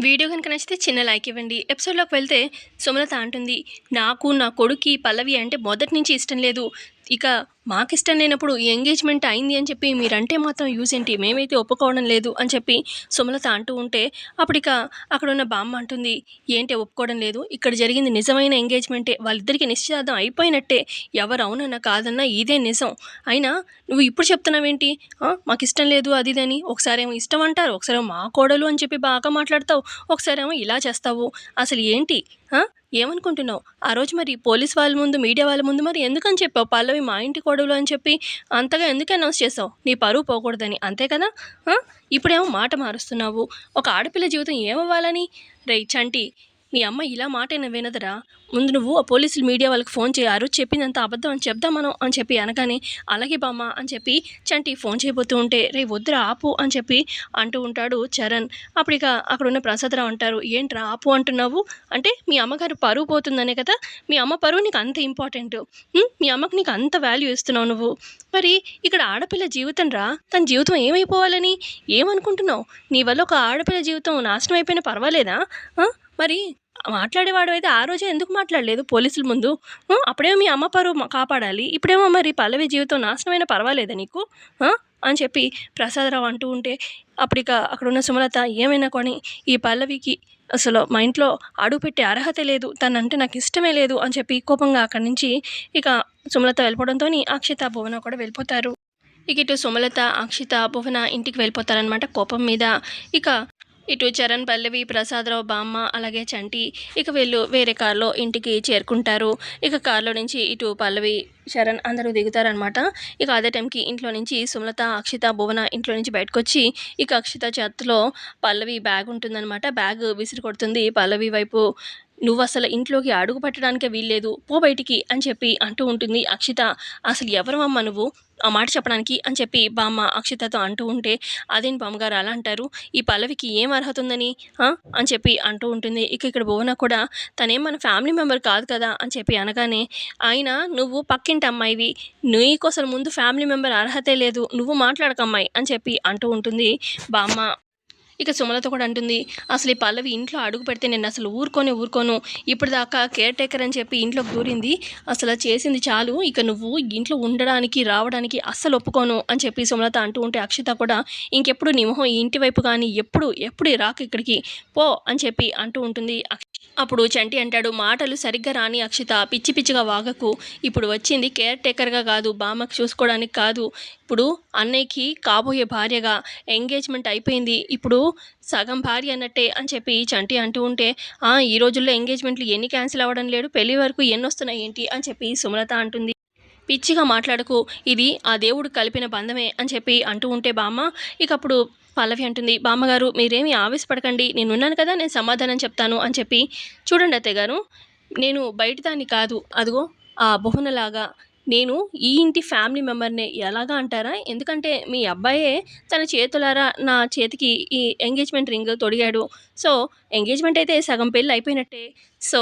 Video కనుక నచ్చితే చిన్న లైక్ ఇవ్వండి. ఎపిసోడ్లోకి వెళ్తే సుమలత అంటుంది నాకు నా కొడుకు పల్లవి అంటే మొదటి నుంచి ఇష్టం లేదు. ఇక మాకు ఇష్టం లేనప్పుడు ఈ ఎంగేజ్మెంట్ అయింది అని చెప్పి మీరంటే మాత్రం యూజ్ ఏంటి? మేమైతే ఒప్పుకోవడం లేదు అని చెప్పి సుమలత అంటూ ఉంటే అప్పుడు ఇక అక్కడ ఉన్న బామ్మ అంటుంది ఏంటి ఒప్పుకోవడం లేదు? ఇక్కడ జరిగింది నిజమైన ఎంగేజ్మెంటే. వాళ్ళిద్దరికి నిశ్చితార్థం అయిపోయినట్టే. ఎవరు అవునన్నా కాదన్నా ఇదే నిజం. అయినా నువ్వు ఇప్పుడు చెప్తున్నావేంటి? మాకు ఇష్టం లేదు అది ఇది అని. ఒకసారి ఏమో ఇష్టం అంటారు ఒకసారి మా కోడలు అని చెప్పి బాగా మాట్లాడతావు ఒకసారి ఏమో ఇలా చేస్తావు. అసలు ఏంటి? ఏమనుకుంటున్నావు? ఆ రోజు మరి పోలీస్ వాళ్ళ ముందు మీడియా వాళ్ళ ముందు మరి ఎందుకని చెప్పావు? పల్లవి మా ఇంటి కొడవలు అని చెప్పి అంతగా ఎందుకు అనౌన్స్ చేసావు? నీ పరువు పోకూడదని. అంతే కదా? ఇప్పుడేమో మాట మారుస్తున్నావు. ఒక ఆడపిల్ల జీవితం ఏమవ్వాలని? రే చంటి మీ అమ్మ ఇలా మాట అయినా వినదరా. ముందు నువ్వు ఆ పోలీసులు మీడియా వాళ్ళకి ఫోన్ చేయారు చెప్పిందంత అబద్ధం అని చెప్దాం మనం అని చెప్పి అనగానే అలాగే బామ్మ అని చెప్పి చంటి ఫోన్ చేయబోతూ ఉంటే రే వద్దురా ఆపు అని చెప్పి అంటూ ఉంటాడు చరణ్. అప్పుడు ఇక అక్కడ ఉన్న ప్రసాదరావు అంటారు ఏంట్రా ఆపు అంటున్నావు? అంటే మీ అమ్మగారు పరువు పోతుందనే కదా మీ అమ్మ పరువు నీకు అంత ఇంపార్టెంట్ మీ అమ్మకి నీకు అంత వాల్యూ ఇస్తున్నావు నువ్వు. మరి ఇక్కడ ఆడపిల్ల జీవితం రా తన జీవితం ఏమైపోవాలని? ఏమనుకుంటున్నావు? నీ వల్ల ఒక ఆడపిల్ల జీవితం నాశనం అయిపోయినా పర్వాలేదా? మరి మాట్లాడేవాడు అయితే ఆ రోజే ఎందుకు మాట్లాడలేదు పోలీసుల ముందు? అప్పుడేమో మీ అమ్మ పరువు కాపాడాలి. ఇప్పుడేమో మరి పల్లవి జీవితం నాశనమైన పర్వాలేదా నీకు? అని చెప్పి ప్రసాదరావు అంటూ ఉంటే అప్పుడు ఇక అక్కడ ఉన్న సుమలత ఏమైనా కొని ఈ పల్లవికి అసలు మా ఇంట్లో అడుగు పెట్టే అర్హత లేదు తనంటే నాకు ఇష్టమే లేదు అని చెప్పి కోపంగా అక్కడి నుంచి ఇక సుమలత వెళ్ళిపోవడంతో అక్షిత భువన కూడా వెళ్ళిపోతారు. ఇక ఇటు సుమలత అక్షిత భువన ఇంటికి వెళ్ళిపోతారనమాట కోపం మీద. ఇక ఇటు చరణ్ పల్లవి ప్రసాదరావు బామ్మ అలాగే చంటి ఇక వీళ్ళు వేరే కార్లో ఇంటికి చేరుకుంటారు. ఇక కార్లో నుంచి ఇటు పల్లవి శరణ్ అందరూ దిగుతారనమాట ఇక అదే టైంకి ఇంట్లో నుంచి సుమలత అక్షిత భువన ఇంట్లో నుంచి బయటకు వచ్చి ఇక అక్షిత చేతిలో పల్లవి బ్యాగ్ ఉంటుందన్నమాట. బ్యాగ్ విసిరి కొడుతుంది పల్లవి వైపు నువ్వు అసలు ఇంట్లోకి అడుగు పెట్టడానికే వీల్లేదు పో బయటికి అని చెప్పి అంటూ ఉంటుంది అక్షిత. అసలు ఎవరు అమ్మ నువ్వు? ఆ మాట చెప్పడానికి అని చెప్పి బామ్మ అక్షితతో అంటూ ఉంటే అదేంటి బామ్మగారు అలా అంటారు? ఈ పల్లవికి ఏం అర్హత ఉందని అని చెప్పి అంటూ ఉంటుంది. ఇక ఇక్కడ భువన కూడా తనేం మన ఫ్యామిలీ మెంబర్ కాదు కదా? అని చెప్పి అనగానే ఆయన నువ్వు పక్కింటి అమ్మాయివి. నీకు అసలు ముందు ఫ్యామిలీ మెంబర్ అర్హతే లేదు. నువ్వు మాట్లాడక అమ్మాయి అని చెప్పి అంటూ ఉంటుంది బామ్మ. ఇక సుమలత కూడా అంటుంది అసలు ఈ పల్లవి ఇంట్లో అడుగు పెడితే నేను అసలు ఊరుకొని ఊరుకోను. ఇప్పుడు దాకా కేర్ టేకర్ అని చెప్పి ఇంట్లోకి దూరింది. అసలు చేసింది చాలు. ఇక నువ్వు ఇంట్లో ఉండడానికి రావడానికి అస్సలు ఒప్పుకోను అని చెప్పి సుమలత అంటూ ఉంటే అక్షిత కూడా ఇంకెప్పుడు నీ మొహం ఈ ఇంటి వైపు కానీ ఎప్పుడు ఎప్పుడు రాక ఇక్కడికి. పో అని చెప్పి అంటూ ఉంటుంది అక్ష- అప్పుడు చంటి అంటాడు మాటలు సరిగ్గా రాని అక్షిత పిచ్చి పిచ్చిగా వాగకు. ఇప్పుడు వచ్చింది కేర్ టేకర్గా కాదు బామ్మకి చూసుకోవడానికి కాదు. ఇప్పుడు అన్నయ్యకి కాబోయే భార్యగా ఎంగేజ్మెంట్ అయిపోయింది. ఇప్పుడు సగం భార్య అన్నట్టే అని చెప్పి చంటి అంటూ ఉంటే "ఆ, ఈ రోజుల్లో ఎంగేజ్మెంట్లు ఎన్ని క్యాన్సిల్ అవ్వడం లేడు పెళ్ళి వరకు ఎన్ని వస్తున్నాయి ఏంటి? అని చెప్పి సుమలత అంటుంది. పిచ్చిగా మాట్లాడకు ఇది ఆ దేవుడు కలిపిన బంధమే అని చెప్పి అంటూ ఉంటే బామ్మ ఇకప్పుడు పల్లవి అంటుంది బామ్మగారు మీరేమీ ఆవేశపడకండి. నేను ఉన్నాను కదా నేను సమాధానం చెప్తాను అని చెప్పి చూడండి అత్తయ్య గారు. నేను బయట దాన్ని కాదు. అదిగో ఆ బహునలాగా నేను ఈ ఇంటి ఫ్యామిలీ మెంబర్నే ఎలాగా అంటారా? ఎందుకంటే మీ అబ్బాయే తన చేతులారా నా చేతికి ఈ ఎంగేజ్మెంట్ రింగ్ తొడిగాడు. సో ఎంగేజ్మెంట్ అయితే సగం పెళ్ళి అయిపోయినట్టే. సో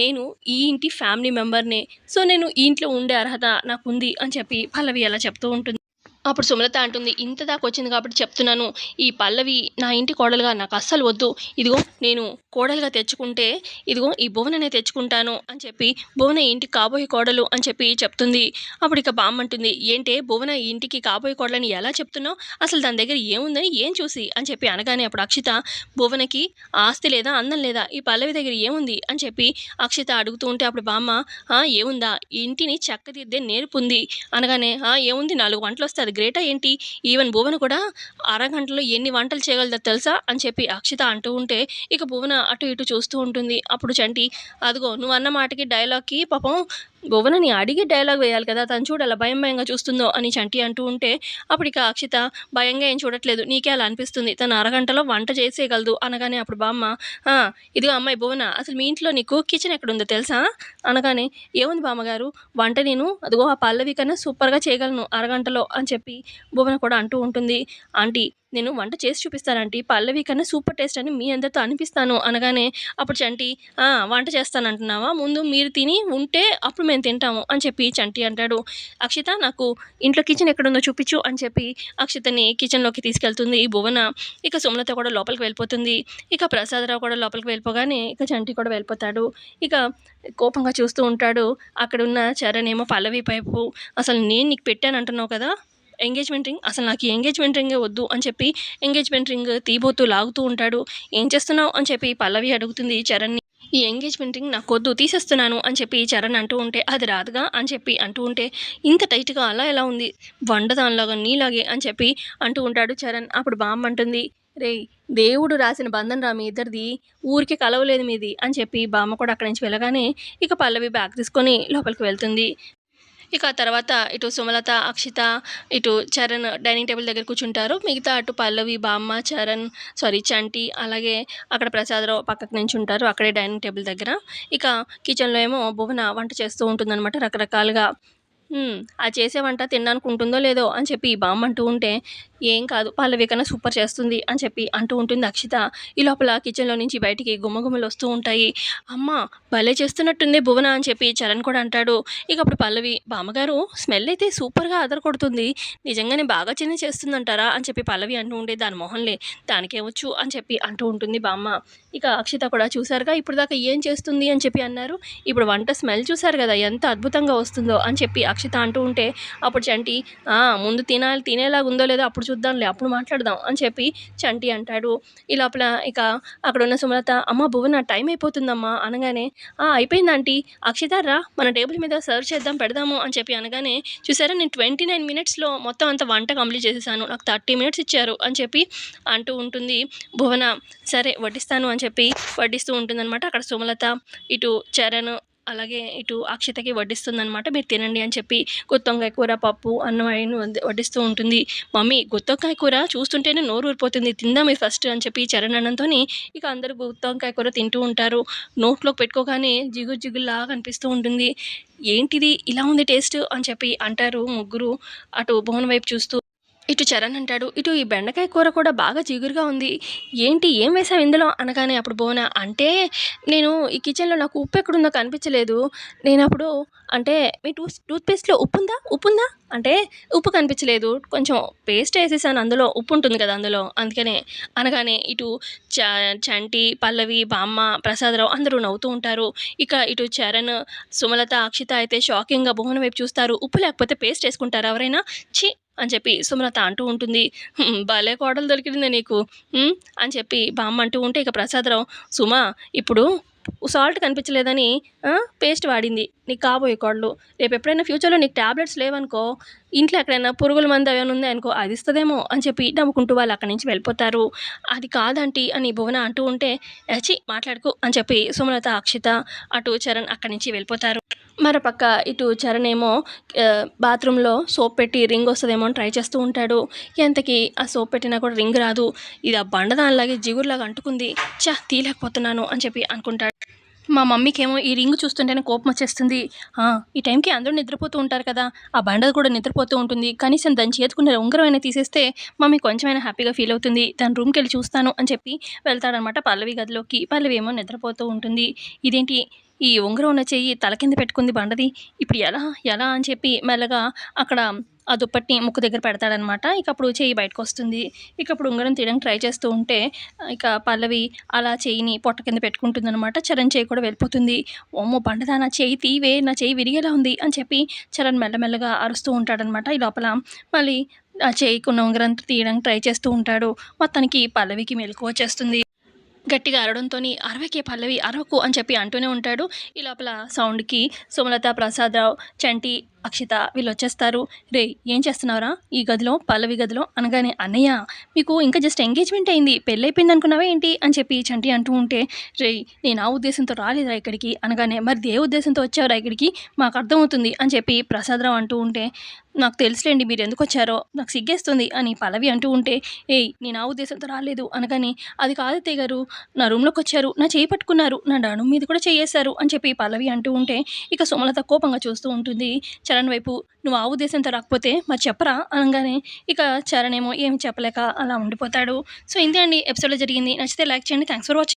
నేను ఈ ఇంటి ఫ్యామిలీ మెంబర్నే. సో నేను ఈ ఇంట్లో ఉండే అర్హత నాకు ఉంది అని చెప్పి పల్లవి అలా చెప్తూ ఉంటుంది. అప్పుడు సుమలత అంటుంది ఇంత దాకా వచ్చింది కాబట్టి చెప్తున్నాను. ఈ పల్లవి నా ఇంటి కోడలుగా నాకు అస్సలు వద్దు. ఇదిగో నేను కోడలుగా తెచ్చుకుంటే ఇదిగో ఈ భువననే తెచ్చుకుంటాను అని చెప్పి భువన ఇంటికి కాబోయే కోడలు అని చెప్పి చెప్తుంది. అప్పుడు ఇక బామ్మ అంటుంది ఏంటే భువన ఇంటికి కాబోయే కోడలని ఎలా చెప్తున్నావు? అసలు దాని దగ్గర ఏముందని ఏం చూసి? అని చెప్పి అనగానే అప్పుడు అక్షిత భువనకి ఆస్తి లేదా అందం లేదా? ఈ పల్లవి దగ్గర ఏముంది? అని చెప్పి అక్షిత అడుగుతూ ఉంటే అప్పుడు బామ్మ ఏముందా? ఈ ఇంటిని చక్కదిద్దే నేర్పుంది. అనగానే ఏముంది? నాలుగు వంటలు వస్తే అది గ్రేటా ఏంటి? ఈవెన్ భువన కూడా అరగంటలో ఎన్ని వంటలు చేయగలదో తెలుసా? అని చెప్పి అక్షిత అంటూ ఉంటే ఇక భువన అటు ఇటు చూస్తూ ఉంటుంది. అప్పుడు చంటి అదిగో నువ్వు అన్న మాటకి డైలాగ్కి పాపం భువనని అడిగి డైలాగ్ వేయాలి కదా తను చూడు అలా భయం భయంగా చూస్తుందో అని చంటి అంటూ ఉంటే అప్పుడు ఇక అక్షిత భయంగా ఏం చూడట్లేదు. నీకే అలా అనిపిస్తుంది. తను అరగంటలో వంట చేసేయగలదు అనగానే అప్పుడు బామ్మ "ఆ, ఇదిగో అమ్మాయి భువన అసలు మీ ఇంట్లో నీకు కిచెన్ ఎక్కడుందో తెలుసా? అనగానే ఏముంది బామ్మగారు? వంట నేను అదిగో ఆ పల్లవి కన్నా సూపర్గా చేయగలను అరగంటలో అని చెప్పి చెప్పి భువన కూడా అంటూ ఉంటుంది ఆంటీ నేను వంట చేసి చూపిస్తాను ఆంటీ. పల్లవి కన్నా సూపర్ టేస్ట్ అని మీ అందరితో అనిపిస్తాను. అనగానే అప్పుడు చంటి వంట చేస్తానంటున్నావా ముందు మీరు తిని ఉంటే అప్పుడు మేము తింటాము. అని చెప్పి చంటి అంటాడు. అక్షిత నాకు ఇంట్లో కిచెన్ ఎక్కడుందో చూపించు. అని చెప్పి అక్షితని కిచెన్లోకి తీసుకెళ్తుంది భువన. ఇక సుమలత కూడా లోపలికి వెళ్ళిపోతుంది. ఇక ప్రసాదరావు కూడా లోపలికి వెళ్ళిపోగానే ఇక చంటి కూడా వెళ్ళిపోతాడు. ఇక కోపంగా చూస్తూ ఉంటాడు. అక్కడున్న చరణ్ ఏమో పల్లవి పైపు అసలు నేను నీకు పెట్టాను అంటున్నావు కదా? ఎంగేజ్మెంట్ రింగ్ అసలు నాకు ఈ ఎంగేజ్మెంట్ రింగే వద్దు అని చెప్పి ఎంగేజ్మెంట్ రింగ్ తీబోతూ లాగుతూ ఉంటాడు. ఏం చేస్తున్నావు? అని చెప్పి పల్లవి అడుగుతుంది చరణ్ని. ఈ ఎంగేజ్మెంట్ రింగ్ నాకు వద్దు తీసేస్తున్నాను అని చెప్పి చరణ్ అంటూ ఉంటే అది రాదుగా అని చెప్పి అంటూ ఉంటే ఇంత టైట్గా అలా ఎలా ఉంది? వండదానిలాగా నీలాగే అని చెప్పి అంటూ ఉంటాడు చరణ్. అప్పుడు బామ్మ అంటుంది రే దేవుడు రాసిన బంధం రా మీ ఇద్దరిది. ఊరికి కలవలేదు మీది అని చెప్పి బామ్మ కూడా అక్కడి నుంచి వెళ్ళగానే ఇక పల్లవి బ్యాగ్ తీసుకొని లోపలికి వెళ్తుంది. ఇక తర్వాత ఇటు సుమలత అక్షిత ఇటు చరణ్ డైనింగ్ టేబుల్ దగ్గర కూర్చుంటారు. మిగతా అటు పల్లవి బామ్మ చరణ్ సారీ చంటి అలాగే అక్కడ ప్రసాదరావు పక్కకు నుంచి ఉంటారు అక్కడే డైనింగ్ టేబుల్ దగ్గర. ఇక కిచెన్లో ఏమో భువన వంట చేస్తూ ఉంటుందన్నమాట రకరకాలుగా. ఆ చేసే వంట తినడానికి ఉంటుందో లేదో అని చెప్పి బామ్మ అంటూ ఉంటే ఏం కాదు పల్లవి కన్నా సూపర్ చేస్తుంది అని చెప్పి అంటూ ఉంటుంది అక్షిత. ఈ లోపల కిచెన్లో నుంచి బయటికి గుమ్మగుమ్మలు వస్తూ ఉంటాయి. అమ్మ భలే చేస్తున్నట్టుంది భువన అని చెప్పి చరణ్ కూడా అంటాడు. ఇక అప్పుడు పల్లవి బామ్మగారు స్మెల్ అయితే సూపర్గా అదర కొడుతుంది. నిజంగానే బాగా చిన్న చేస్తుందంటారా? అని చెప్పి పల్లవి అంటూ ఉండే దాని మొహంలే దానికేవచ్చు అని చెప్పి అంటూ ఉంటుంది బామ్మ. ఇక అక్షిత కూడా చూసారుగా ఇప్పుడు దాకా ఏం చేస్తుంది? అని చెప్పి అన్నారు. ఇప్పుడు వంట స్మెల్ చూసారు కదా ఎంత అద్భుతంగా వస్తుందో అని చెప్పి అక్షిత అంటూ ఉంటే అప్పుడు చంటి ముందు తినాలి తినేలాగా ఉందో లేదో అప్పుడు చూద్దాంలే అప్పుడు మాట్లాడదాం అని చెప్పి చంటి అంటాడు. ఈ లోపల ఇక అక్కడ ఉన్న సుమలత అమ్మ భువన టైం అయిపోతుందమ్మా అనగానే "ఆ, అయిపోయింది ఆంటీ. మన టేబుల్ మీద సర్వ్ చేద్దాం పెడదాము అని చెప్పి అనగానే చూసారా నేను ట్వంటీ నైన్ మినిట్స్లో మొత్తం అంత వంట కంప్లీట్ చేసేసాను. నాకు థర్టీ మినిట్స్ ఇచ్చారు అని చెప్పి అంటూ ఉంటుంది భువన. సరే వడ్డిస్తాను అని చెప్పి వడ్డిస్తూ ఉంటుందన్నమాట అక్కడ సుమలత. ఇటు చరణ్ అలాగే ఇటు అక్షతకి వడ్డిస్తుందనమాట మీరు తినండి అని చెప్పి గుత్తొంకాయ కూర పప్పు అన్నం అయిన వడ్డిస్తూ ఉంటుంది. మమ్మీ గుత్తొంకాయ కూర చూస్తుంటేనే నోరు ఊరిపోతుంది తిందాం ఇది ఫస్ట్ అని చెప్పి చరణ్ అన్నంతో ఇక అందరూ గుత్తొంకాయ కూర తింటూ ఉంటారు. నోట్లోకి పెట్టుకోగానే జిగు జిగులా అనిపిస్తూ ఉంటుంది. ఏంటిది? ఇలా ఉంది టేస్ట్ అని చెప్పి అంటారు ముగ్గురు అటు భువన్ వైపు చూస్తూ ఇటు చరణ్ అంటాడు ఇటు ఈ బెండకాయ కూర కూడా బాగా జిగురుగా ఉంది. ఏంటి ఏం వేసావు ఇందులో? అనగానే అప్పుడు బోనా అంటే నేను ఈ కిచెన్లో నాకు ఉప్పు ఎక్కడుందో కనిపించలేదు. నేను అప్పుడు అంటే మీ టూత్ టూత్పేస్ట్లో ఉప్పు ఉందా ఉప్పు ఉందా అంటే ఉప్పు కనిపించలేదు. కొంచెం పేస్ట్ వేసేసాను అందులో. ఉప్పు ఉంటుంది కదా అందులో. అందుకనే అనగానే ఇటు చ చంటి పల్లవి బామ్మ ప్రసాదరావు అందరూ నవ్వుతూ ఉంటారు. ఇక ఇటు చరణ్ సుమలత అక్షిత అయితే షాకింగ్గా భువన వైపు చూస్తారు. ఉప్పు లేకపోతే పేస్ట్ వేసుకుంటారు ఎవరైనా? చి అని చెప్పి సుమలత అంటూ ఉంటుంది. భలే కోడలు దొరికింది నీకు. అని చెప్పి బామ్మ అంటూ ఉంటే ఇక ప్రసాదరావు సుమా ఇప్పుడు సాల్ట్ కనిపించలేదని పేస్ట్ వాడింది. నీకు కాబోయే కోడలు. రేపు ఎప్పుడైనా ఫ్యూచర్లో నీకు ట్యాబ్లెట్స్ లేవనుకో ఇంట్లో ఎక్కడైనా పురుగుల మందు ఏమైనా ఉంది అనుకో అది ఇస్తుందేమో అని చెప్పి నవ్వుకుంటూ వాళ్ళు అక్కడి నుంచి వెళ్ళిపోతారు. అది కాదంటీ అని భువన అంటూ ఉంటే అచి మాట్లాడుకో అని చెప్పి సుమలత అక్షిత అటు చరణ్ అక్కడి నుంచి వెళ్ళిపోతారు. మరోపక్క ఇటు చరణ్ ఏమో బాత్రూంలో సోప్ పెట్టి రింగ్ వస్తుందేమో అని ట్రై చేస్తూ ఉంటాడు. ఎంతకి ఆ సోప్ పెట్టినా కూడా రింగ్ రాదు. ఇది ఆ బండదానిలాగే జిగురులాగా అంటుకుంది. చా తీయలేకపోతున్నాను అని చెప్పి అనుకుంటాడు. మా మమ్మీకేమో ఈ రింగ్ చూస్తుంటేనే కోపం వచ్చేస్తుంది. ఈ టైంకి అందరూ నిద్రపోతూ ఉంటారు కదా. ఆ బండది కూడా నిద్రపోతూ ఉంటుంది. కనీసం దాని చేతుకున్న ఉంగరం అయినా తీసేస్తే మమ్మీ కొంచెమైనా హ్యాపీగా ఫీల్ అవుతుంది. దాని రూమ్కి వెళ్ళి చూస్తాను అని చెప్పి వెళ్తాడనమాట పల్లవి గదిలోకి. పల్లవి ఏమో నిద్రపోతూ ఉంటుంది. ఇదేంటి ఈ ఉంగరం ఉన్న చెయ్యి తల కింద పెట్టుకుంది బండది. ఇప్పుడు ఎలా ఎలా అని చెప్పి మెల్లగా అక్కడ ఆ దుప్పటిని ముక్కు దగ్గర పెడతాడనమాట. ఇక అప్పుడు చెయ్యి బయటకు వస్తుంది ఇక అప్పుడు ఉంగరం తీయడానికి ట్రై చేస్తూ ఉంటే ఇక పల్లవి అలా చెయ్యిని పొట్ట కింద పెట్టుకుంటుంది అనమాట చరణ్ చెయ్యి కూడా వెళ్ళిపోతుంది. ఓమో బండదా నా చెయ్యి తీవే నా చెయ్యి విరిగేలా ఉంది అని చెప్పి చరణ్ మెల్లమెల్లగా అరుస్తూ ఉంటాడనమాట. ఈ లోపల మళ్ళీ ఆ చేయికున్న ఉంగరం తీయడానికి ట్రై చేస్తూ ఉంటాడు. మొత్తానికి పల్లవికి మెలకు వచ్చేస్తుంది. గట్టిగా అరడంతో అరవకే పల్లవి అరవకు అని చెప్పి అంటూనే ఉంటాడు. ఈ లోపల సౌండ్కి సుమలత ప్రసాదరావు చంటి అక్షిత వీళ్ళు వచ్చేస్తారు. రే ఏం చేస్తున్నావురా? ఈ గదిలో పల్లవి గదిలో అనగానే అన్నయ్య మీకు ఇంకా జస్ట్ ఎంగేజ్మెంట్ అయింది. పెళ్ళైపోయింది అనుకున్నావా ఏంటి? అని చెప్పి చంటి అంటూ ఉంటే రే నేను ఆ ఉద్దేశంతో రాలేదురా ఇక్కడికి. అనగానే మరి ఏ ఉద్దేశంతో వచ్చావురా ఇక్కడికి? మాకు అర్థమవుతుంది. అని చెప్పి ప్రసాదరావు అంటూ ఉంటే నాకు తెలుసులేండి మీరు ఎందుకు వచ్చారో? నాకు సిగ్గేస్తుంది. అని పల్లవి అంటూ ఉంటే ఏయ్ నేను ఆ ఉద్దేశంతో రాలేదు. అనగానే అది కాదు గారు నా రూమ్లోకి వచ్చారు నా చేయి పట్టుకున్నారు నా డాను మీద కూడా చేయేశారు. అని చెప్పి పల్లవి అంటూ ఉంటే ఇక సుమలత కోపంగా చూస్తూ ఉంటుంది. చరణ్ వైపు నువ్వు ఆ ఉద్దేశంతో రాకపోతే మరి చెప్పరా? అనగానే ఇక చరణ్ ఏమో ఏం చెప్పలేక అలా ఉండిపోతాడు. సో ఇంతే అండి. ఎపిసోడ్లో జరిగింది. నచ్చితే లైక్ చేయండి. Thanks for watching